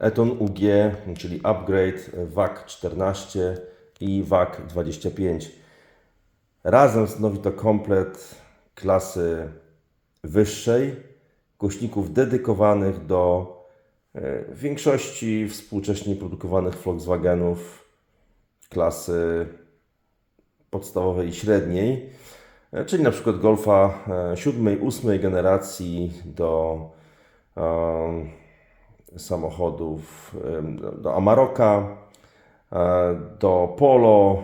Eton UG, czyli upgrade WAC 14 i WAC 25. Razem stanowi to komplet klasy wyższej, głośników dedykowanych do e, większości współcześnie produkowanych Volkswagenów klasy podstawowej i średniej, e, czyli na przykład Golfa e, siódmej, ósmej generacji do em, samochodów do- Amaroka, e, do Polo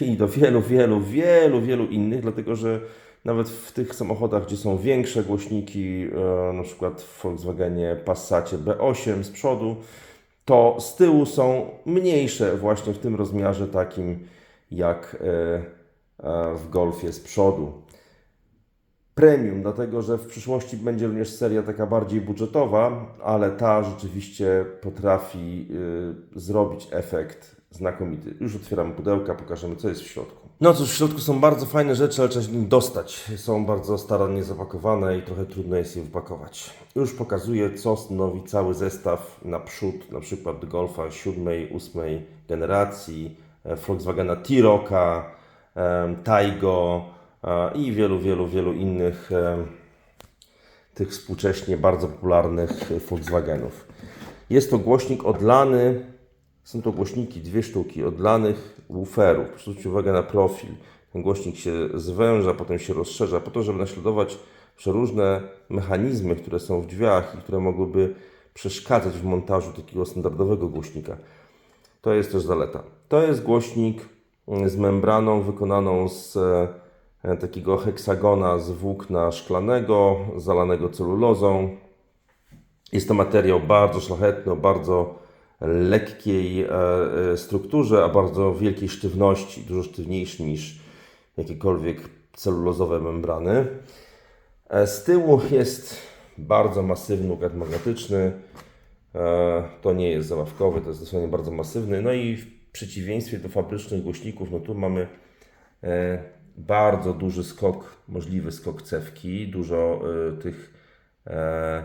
i do wielu, wielu, wielu, wielu innych, dlatego że nawet w tych samochodach, gdzie są większe głośniki, e, na przykład w Volkswagenie Passacie B8 z przodu, to z tyłu są mniejsze właśnie w tym rozmiarze takim jak e, w Golfie z przodu. Premium, dlatego że w przyszłości będzie również seria taka bardziej budżetowa, ale ta rzeczywiście potrafi y, zrobić efekt znakomity. Już otwieramy pudełka, pokażemy co jest w środku. No cóż, w środku są bardzo fajne rzeczy, ale trzeba się dostać. Są bardzo starannie zapakowane i trochę trudno jest je wypakować. Już pokazuję, co stanowi cały zestaw naprzód, na przykład Golfa 7, 8 generacji, e, Volkswagena T-Rocka, em, Taigo e, i wielu, wielu, wielu innych em, tych współcześnie bardzo popularnych Volkswagenów. Jest to głośnik odlany, są to głośniki, dwie sztuki, odlanych wooferów. Zwróćcie uwagę na profil. Ten głośnik się zwęża, potem się rozszerza, po to, żeby naśladować przeróżne mechanizmy, które są w drzwiach i które mogłyby przeszkadzać w montażu takiego standardowego głośnika. To jest też zaleta. To jest głośnik mm, z membraną wykonaną z e, takiego heksagona z włókna szklanego, zalanego celulozą. Jest to materiał bardzo szlachetny, o bardzo lekkiej e, e, strukturze, a bardzo wielkiej sztywności, dużo sztywniejszy niż jakiekolwiek celulozowe membrany. E, Z tyłu jest bardzo masywny układ magnetyczny. E, To nie jest zabawkowy, to jest dosłownie bardzo masywny. No i w przeciwieństwie do fabrycznych głośników, no tu mamy e, bardzo duży skok, możliwy skok cewki, dużo e, tych e,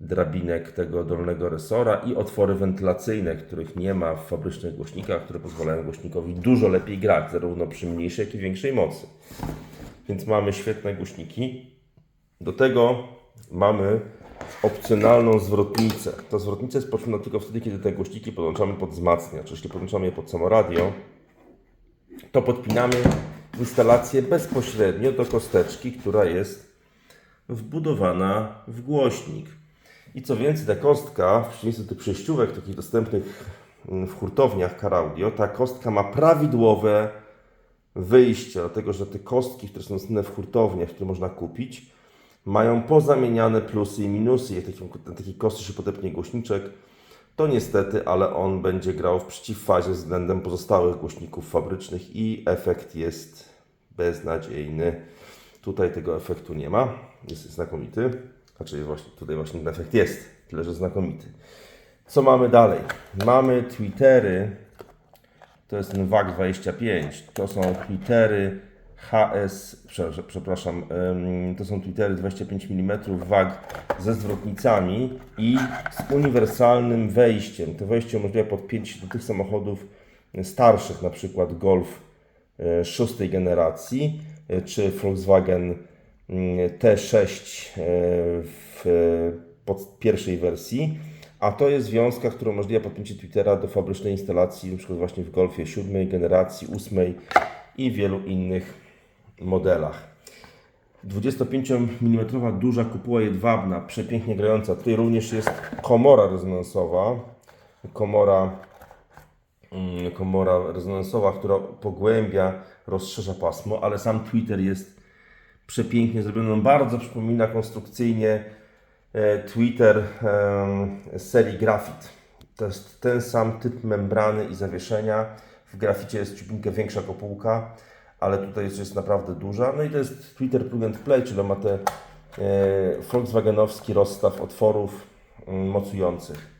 drabinek tego dolnego resora i otwory wentylacyjne, których nie ma w fabrycznych głośnikach, które pozwalają głośnikowi dużo lepiej grać, zarówno przy mniejszej, jak i większej mocy. Więc mamy świetne głośniki. Do tego mamy opcjonalną zwrotnicę. Ta zwrotnica jest potrzebna tylko wtedy, kiedy te głośniki podłączamy pod wzmacniacz. Jeśli podłączamy je pod samo radio, to podpinamy instalację bezpośrednio do kosteczki, która jest wbudowana w głośnik. I co więcej, ta kostka, w przeciwieństwie do tych przejściówek takich dostępnych mm, w hurtowniach Car Audio, ta kostka ma prawidłowe wyjście, dlatego że te kostki, które są dostępne w hurtowniach, które można kupić, mają pozamieniane plusy i minusy. Jak taki, na takiej kostce się podepnie głośniczek, to niestety, ale on będzie grał w przeciwfazie względem pozostałych głośników fabrycznych i efekt jest beznadziejny. Tutaj tego efektu nie ma, jest znakomity. Znaczy właśnie, tutaj właśnie ten efekt jest, tyle że znakomity. Co mamy dalej? Mamy Twittery, to jest ten WAG 25, to są Twittery HS, prze- przepraszam, to są Twittery 25 mm WAG ze zwrotnicami i z uniwersalnym wejściem. To wejście umożliwia podpięcie do tych samochodów starszych, na przykład Golf e, szóstej generacji, e, czy Volkswagen mm, T6 e, w pierwszej wersji, a to jest wiązka, która umożliwia podpięcie Twittera do fabrycznej instalacji, przykład właśnie w Golfie siódmej generacji, ósmej i wielu innych modelach. 25 mm duża kopuła jedwabna, przepięknie grająca. Tutaj również jest komora rezonansowa. Komora, mm, komora rezonansowa, która pogłębia, rozszerza pasmo, ale sam Twitter jest przepięknie zrobiony. On bardzo przypomina konstrukcyjnie e, Twitter serii Graphit. To jest ten sam typ membrany i zawieszenia. W graficie jest ciupinkę większa kopułka, ale tutaj jest, jest naprawdę duża. No i to jest Twitter Plug and Play, czyli ma te e, Volkswagenowski rozstaw otworów mm, mocujących.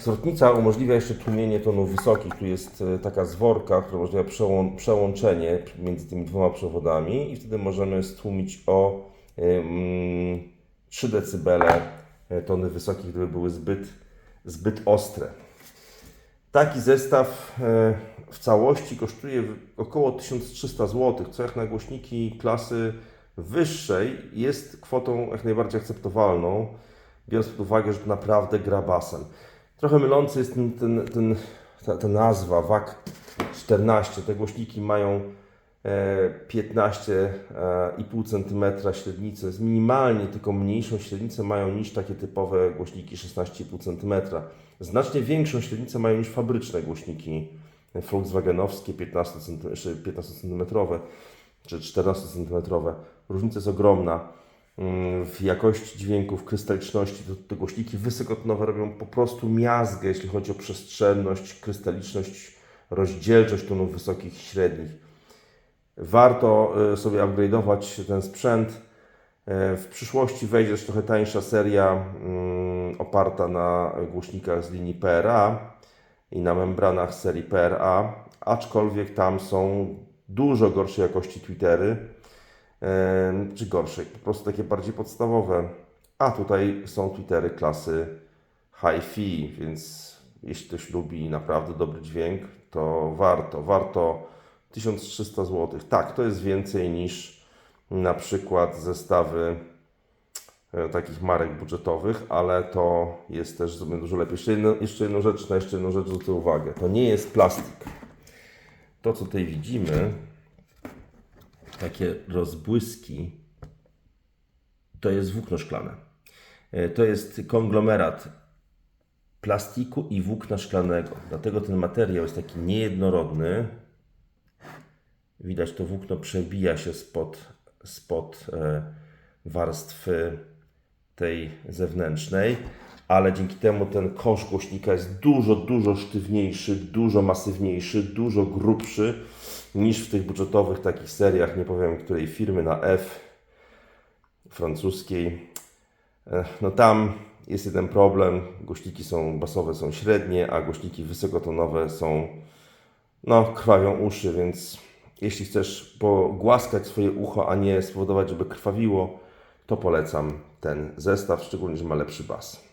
Zwrotnica umożliwia jeszcze tłumienie tonów wysokich. Tu jest e, taka zworka, która umożliwia przełą przełączenie między tymi dwoma przewodami i wtedy możemy stłumić o ym, 3 dB tony wysokich, gdyby były zbyt, zbyt ostre. Taki zestaw e, w całości kosztuje około 1300 zł, co jak na głośniki klasy wyższej jest kwotą jak najbardziej akceptowalną, biorąc pod uwagę, że to naprawdę gra basem. Trochę mylący jest ten, ten, ten, ta, ta nazwa WAK 14. Te głośniki mają 15,5 cm średnicę, z minimalnie tylko mniejszą średnicę mają niż takie typowe głośniki 16,5 cm. Znacznie większą średnicę mają niż fabryczne głośniki Volkswagenowskie 15 cm, 15 cm czy 14 cm. Różnica jest ogromna mm, w jakości dźwięku, w krystaliczności. To, te głośniki wysokotonowe robią po prostu miazgę, jeśli chodzi o przestrzenność, krystaliczność, rozdzielczość tonów wysokich i średnich. Warto y, sobie upgrade'ować ten sprzęt. Y, W przyszłości wejdzie też trochę tańsza seria mm, oparta na głośnikach z linii PRA i na membranach serii PRA, aczkolwiek tam są dużo gorszej jakości Twittery, em, czy gorszej, po prostu takie bardziej podstawowe. A tutaj są Twittery klasy hi-fi, więc jeśli ktoś lubi naprawdę dobry dźwięk, to warto, warto 1300 zł. Tak, to jest więcej niż na przykład zestawy e, takich marek budżetowych, ale to jest też zrobione dużo lepiej. Jeszcze, jedno, jeszcze jedną rzecz, na jeszcze jedną rzecz zwrócę uwagę. To nie jest plastik. To, co tutaj widzimy, takie rozbłyski, to jest włókno szklane. E, To jest konglomerat plastiku i włókna szklanego. Dlatego ten materiał jest taki niejednorodny. Widać, to włókno przebija się spod, spod e, warstwy tej zewnętrznej, ale dzięki temu ten kosz głośnika jest dużo, dużo sztywniejszy, dużo masywniejszy, dużo grubszy niż w tych budżetowych takich seriach, nie powiem której firmy, na F francuskiej. E, No tam jest jeden problem, głośniki są basowe, są średnie, a głośniki wysokotonowe są, no krwawią uszy, więc jeśli chcesz pogłaskać swoje ucho, a nie spowodować, żeby krwawiło, to polecam ten zestaw, szczególnie, że ma lepszy bas.